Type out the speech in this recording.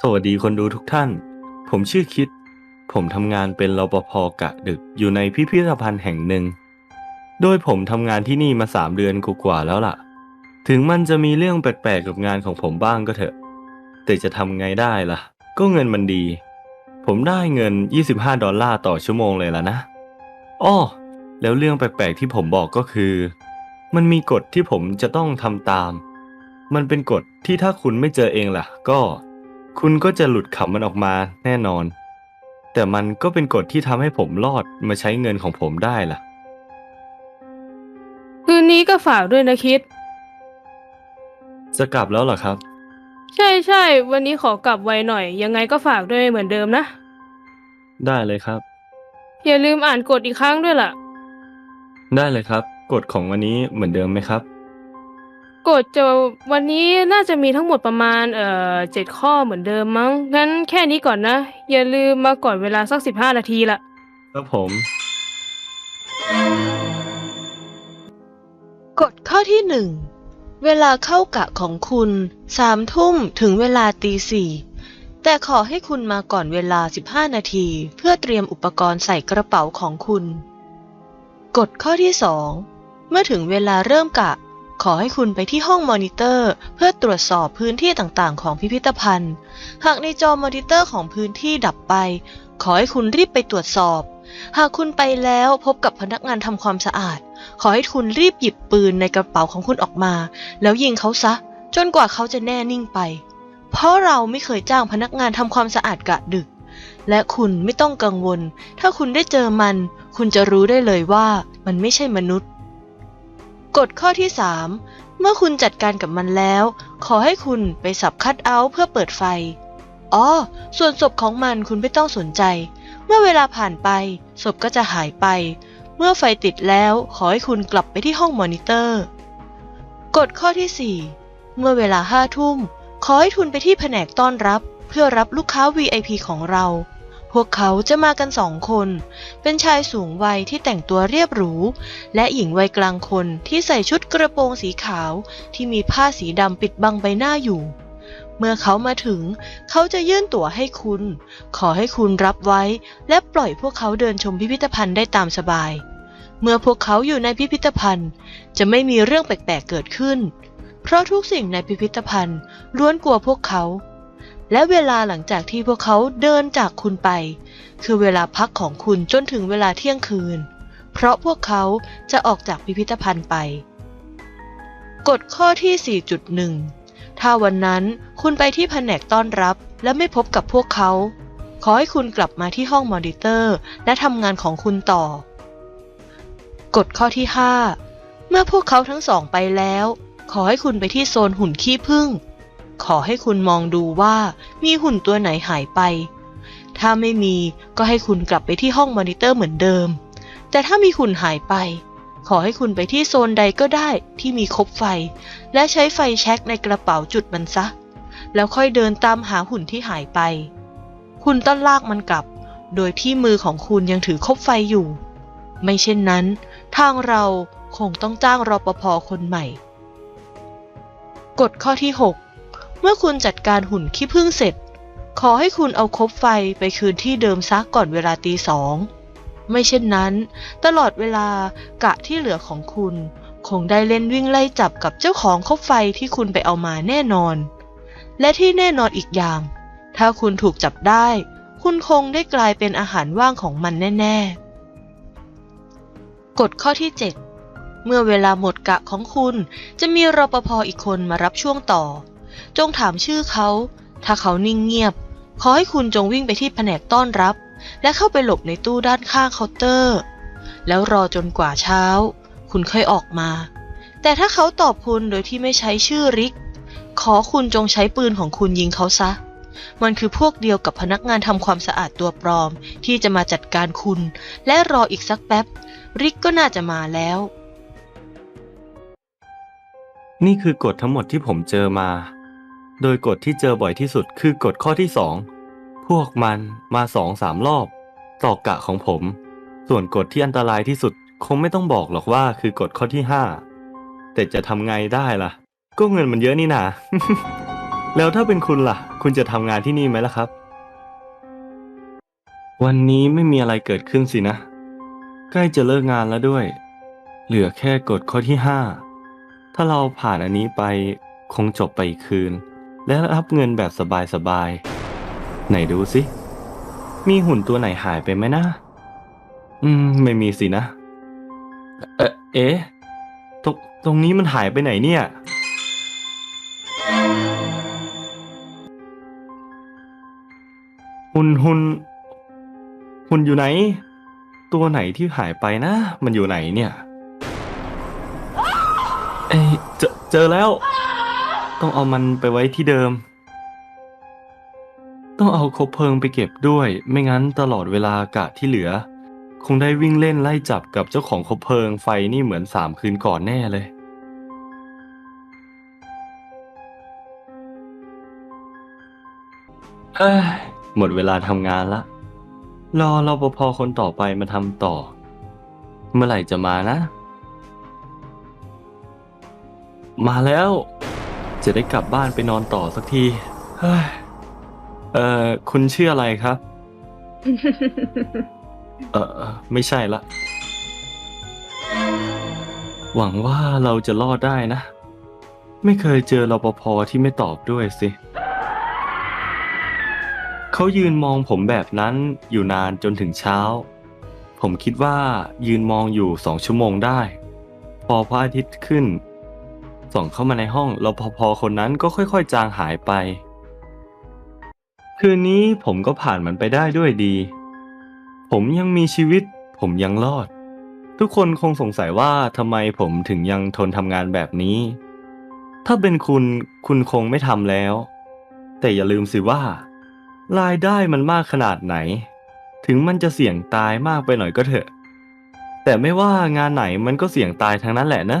สวัสดีคนดูทุกท่าน ผมชื่อคิด ผมทำงานเป็นรปภกะดึกอยู่ในพิพิธภัณฑ์แห่งหนึ่ง โดยผมทำงานที่นี่มาสามเดือนกว่าๆแล้วล่ะ ถึงมันจะมีเรื่องแปลกๆกับงานของผมบ้างก็เถอะ แต่จะทำไงได้ล่ะ ก็เงินมันดี ผมได้เงิน 25 ดอลลาร์ต่อชั่วโมงเลยล่ะนะ อ้อ แล้วเรื่องแปลกๆที่ผมบอกก็คือ มันมีกฎที่ผมจะต้องทำตาม มันเป็นกฎที่ถ้าคุณไม่เจอเองล่ะ ก็ คุณก็จะหลุดขำมันออกมาแน่นอน แต่มันก็เป็นกฎที่ทำให้ผมรอดมาใช้เงินของผมได้ล่ะ คืนนี้ก็ฝากด้วยนะคิด จะกลับแล้วเหรอครับ ใช่ใช่วันนี้ขอกลับไวหน่อย ยังไงก็ฝากด้วยเหมือนเดิมนะ ได้เลยครับ อย่าลืมอ่านกฎอีกครั้งด้วยล่ะ ได้เลยครับ กฎของวันนี้เหมือนเดิมไหมครับ กฎจะวันนี้น่าจะมีทั้งหมดประมาณเอ่อเจ็ดข้อเหมือนเดิมมั้งงั้นแค่นี้ก่อนนะ อย่าลืมมาก่อนเวลาสักสิบห้านาทีละครับผม กฎข้อที่หนึ่งเวลาเข้ากะของคุณสามทุ่มถึงเวลาตีสี่แต่ขอให้คุณมาก่อนเวลา 15 นาที เพื่อเตรียมอุปกรณ์ใส่กระเป๋าของคุณ กฎข้อที่สองเมื่อถึงเวลาเริ่มกะ ขอให้คุณไปที่ห้องมอนิเตอร์ เพื่อตรวจสอบพื้นที่ต่างๆ ของพิพิธภัณฑ์ หากในจอมอนิเตอร์ของพื้นที่ดับไป ขอให้คุณรีบไปตรวจสอบ หากคุณไปแล้วพบกับพนักงานทำความสะอาด ขอให้คุณรีบหยิบปืนในกระเป๋าของคุณออกมา แล้วยิงเขาซะ จนกว่าเขาจะแน่นิ่งไป เพราะเราไม่เคยจ้างพนักงานทำความสะอาดกะดึก และคุณไม่ต้องกังวล ถ้าคุณได้เจอมัน คุณจะรู้ได้เลยว่ามันไม่ใช่มนุษย์ กฎข้อที่ 3 เมื่อคุณจัดการกับมันแล้ว ขอให้คุณไปสับคัดเอาท์เพื่อเปิดไฟ อ๋อ ส่วนศพของมันคุณไม่ต้องสนใจ เมื่อเวลาผ่านไป ศพก็จะหายไป เมื่อไฟติดแล้วขอให้คุณกลับไปที่ห้องมอนิเตอร์ กฎข้อที่ 4 เมื่อเวลาห้าทุ่ม ขอให้ทุนไปที่แผนกต้อนรับ เพื่อรับลูกค้า VIP ของเรา พวกเขาจะมากันสองคน เป็นชายสูงวัยที่แต่งตัวเรียบหรู และหญิงวัยกลางคนที่ใส่ชุดกระโปรงสีขาวที่มีผ้าสีดำปิดบังใบหน้าอยู่ เมื่อเขามาถึง เขาจะยื่นตั๋วให้คุณ ขอให้คุณรับไว้ และปล่อยพวกเขาเดินชมพิพิธภัณฑ์ได้ตามสบาย เมื่อพวกเขาอยู่ในพิพิธภัณฑ์ จะไม่มีเรื่องแปลกๆเกิดขึ้น เพราะทุกสิ่งในพิพิธภัณฑ์ล้วนกลัวพวกเขา และเวลาหลังจากที่พวกเขาเดินจากคุณไป คือเวลาพักของคุณจนถึงเวลาเที่ยงคืน เพราะพวกเขาจะออกจากพิพิธภัณฑ์ไป กฎข้อที่ 4.1 ถ้าวันนั้นคุณไปที่แผนกต้อนรับ และไม่พบกับพวกเขา ขอให้คุณกลับมาที่ห้องมอนิเตอร์ และทำงานของคุณต่อ กฎข้อที่ 5 เมื่อพวกเขาทั้งสองไปแล้ว ขอให้คุณไปที่โซนหุ่นขี้ผึ้ง ขอให้คุณมองดูว่ามีหุ่นตัวไหนหายไป ถ้าไม่มีก็ให้คุณกลับไปที่ห้องมอนิเตอร์เหมือนเดิม แต่ถ้ามีหุ่นหายไป ขอให้คุณไปที่โซนใดก็ได้ที่มีคบไฟ และใช้ไฟแช็กในกระเป๋าจุดมันซะ แล้วค่อยเดินตามหาหุ่นที่หายไป คุณต้องลากมันกลับ โดยที่มือของคุณยังถือคบไฟอยู่ ไม่เช่นนั้น ทางเราคงต้องจ้างรปภคนใหม่ กฎข้อที่ 6 เมื่อคุณจัดการหุ่นขี้ผึ้งเสร็จ ขอให้คุณเอาคบไฟไปคืนที่เดิมซักก่อนเวลาตีสองไม่เช่นนั้น ตลอดเวลากะที่เหลือของคุณ คงได้เล่นวิ่งไล่จับกับเจ้าของคบไฟที่คุณไปเอามาแน่นอน และที่แน่นอนอีกอย่าง ถ้าคุณถูกจับได้ คุณคงได้กลายเป็นอาหารว่างของมันแน่ ๆ กฎข้อที่ 7 เมื่อเวลาหมดกะของคุณ จะมีรปภอีกคนมารับช่วงต่อ จงถามชื่อเขา ถ้าเขานิ่งเงียบ ขอให้คุณจงวิ่งไปที่แผนกต้อนรับ และเข้าไปหลบในตู้ด้านข้างเคาน์เตอร์ แล้วรอจนกว่าเช้า คุณค่อยออกมา แต่ถ้าเขาตอบคุณโดยที่ไม่ใช้ชื่อริก ขอคุณจงใช้ปืนของคุณยิงเขาซะ มันคือพวกเดียวกับพนักงานทำความสะอาดตัวปลอม ที่จะมาจัดการคุณ และรออีกสักแป๊บ ริกก็น่าจะมาแล้วนี่คือกฎทั้งหมดที่ผมเจอมา โดยกฎที่เจอบ่อยที่สุดคือกฎข้อที่สองพวกมันมาสองสามรอบ ต่อกะของผม ส่วนกฎที่อันตรายที่สุดคงไม่ต้องบอกหรอกว่าคือกฎข้อที่ห้าแต่จะทำไงได้ล่ะ ก็เงินมันเยอะนี่นาแล้วถ้าเป็นคุณล่ะ คุณจะทำงานที่นี่ไหมล่ะครับ วันนี้ไม่มีอะไรเกิดขึ้นสินะ ใกล้จะเลิกงานแล้วด้วย เหลือแค่กฎข้อที่ห้าถ้าเราผ่านอันนี้ไปคงจบไปอีกคืน และรับเงินแบบสบายๆ ไหนดูสิ มีหุ่นตัวไหนหายไปไหมนะ อืม ไม่มีสินะ เอเอ๊ะตรงตรงนี้มันหายไปไหนเนี่ย หุ่นหุ่นหุ่นอยู่ไหน ตัวไหนที่หายไปนะ มันอยู่ไหนเนี่ย เอ้ยเจอเจอแล้ว ต้องเอามันไปไว้ที่เดิม ต้องเอาคบเพลิงไปเก็บด้วย ไม่งั้นตลอดเวลากะที่เหลือ คงได้วิ่งเล่นไล่จับกับเจ้าของคบเพลิงไฟนี่เหมือนสามคืนก่อนแน่เลยเฮ้ยหมดเวลาทำงานละ รอรปภคนต่อไปมาทำต่อ เมื่อไหร่จะมานะ มาแล้ว จะได้กลับบ้านไปนอนต่อสักทีเฮ้ยเอ่อคุณชื่ออะไรครับ เออไม่ใช่ละ หวังว่าเราจะรอดได้นะ ไม่เคยเจอรปภที่ไม่ตอบด้วยสิ เขายืนมองผมแบบนั้นอยู่นานจนถึงเช้า ผมคิดว่ายืนมองอยู่สองชั่วโมงได้ พอพระอาทิตย์ขึ้น ส่องเข้ามาในห้องรปภคนนั้นก็ค่อยๆ จางหายไป คืนนี้ผมก็ผ่านมันไปได้ด้วยดี ผมยังมีชีวิต ผมยังรอด ทุกคนคงสงสัยว่าทำไมผมถึงยังทนทำงานแบบนี้ ถ้าเป็นคุณคุณคงไม่ทำแล้ว แต่อย่าลืมสิว่า รายได้มันมากขนาดไหน ถึงมันจะเสี่ยงตายมากไปหน่อยก็เถอะ แต่ไม่ว่างานไหนมันก็เสี่ยงตายทั้งนั้นแหละนะ